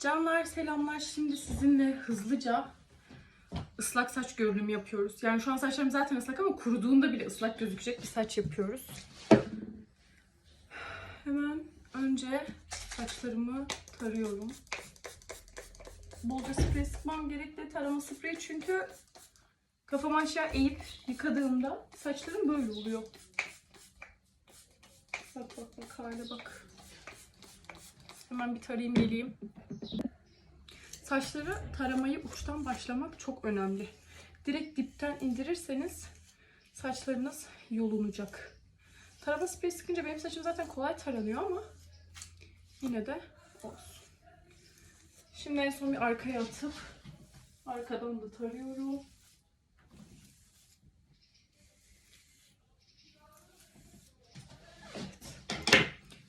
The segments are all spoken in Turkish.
Canlar selamlar. Şimdi sizinle hızlıca ıslak saç görünümü yapıyoruz. Yani şu an saçlarım zaten ıslak ama kuruduğunda bile ıslak gözükecek bir saç yapıyoruz. Hemen önce saçlarımı tarıyorum. Bolca sprey sıkmam gerekli tarama spreyi çünkü kafamı aşağı eğip yıkadığımda saçlarım böyle oluyor. Bak bak bak hale bak. Hemen bir tarayayım geleyim. Saçları taramayı uçtan başlamak çok önemli. Direkt dipten indirirseniz saçlarınız yolunacak. Tarama spreyi sıkınca benim saçım zaten kolay taranıyor ama yine de olsun. Şimdi en son bir arkaya atıp arkadan da tarıyorum.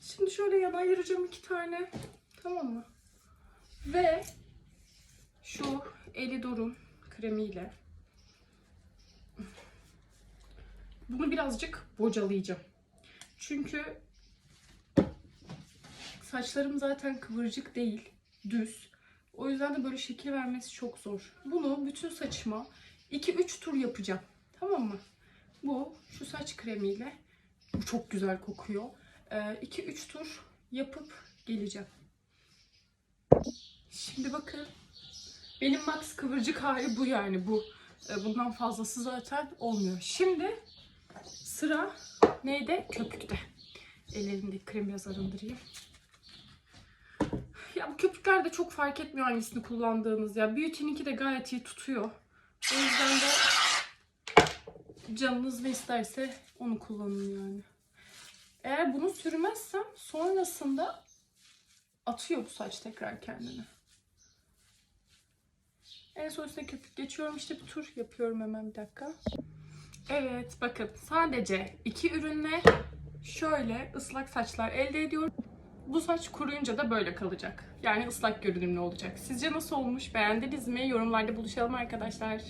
Şimdi şöyle yana ayıracağım iki tane. Tamam mı? Ve şu Elidor'un kremiyle bunu birazcık bocalayacağım. Çünkü saçlarım zaten kıvırcık değil, düz. O yüzden de böyle şekil vermesi çok zor. Bunu bütün saçıma 2-3 tur yapacağım. Tamam mı? Bu şu saç kremiyle bu çok güzel kokuyor. 2-3 tur yapıp geleceğim. Şimdi bakın. Benim max kıvırcık hali bu yani bu. E, Bundan fazlası zaten olmuyor. Şimdi sıra neyde? Köpükte. Ellerimdeki kremi biraz arındırayım. Ya bu köpükler de çok fark etmiyor hangisini kullandığınız ya. Beauty'ninki de gayet iyi tutuyor. O yüzden de canınız ne isterse onu kullanın yani. Eğer bunu sürmezsem sonrasında atıyor bu saç tekrar kendini. En son üstüne köpük geçiyorum. İşte bir tur yapıyorum hemen bir dakika. Evet bakın sadece iki ürünle şöyle ıslak saçlar elde ediyorum. Bu saç kuruyunca da böyle kalacak. Yani ıslak görünümlü olacak. Sizce nasıl olmuş? Beğendiniz mi? Yorumlarda buluşalım arkadaşlar.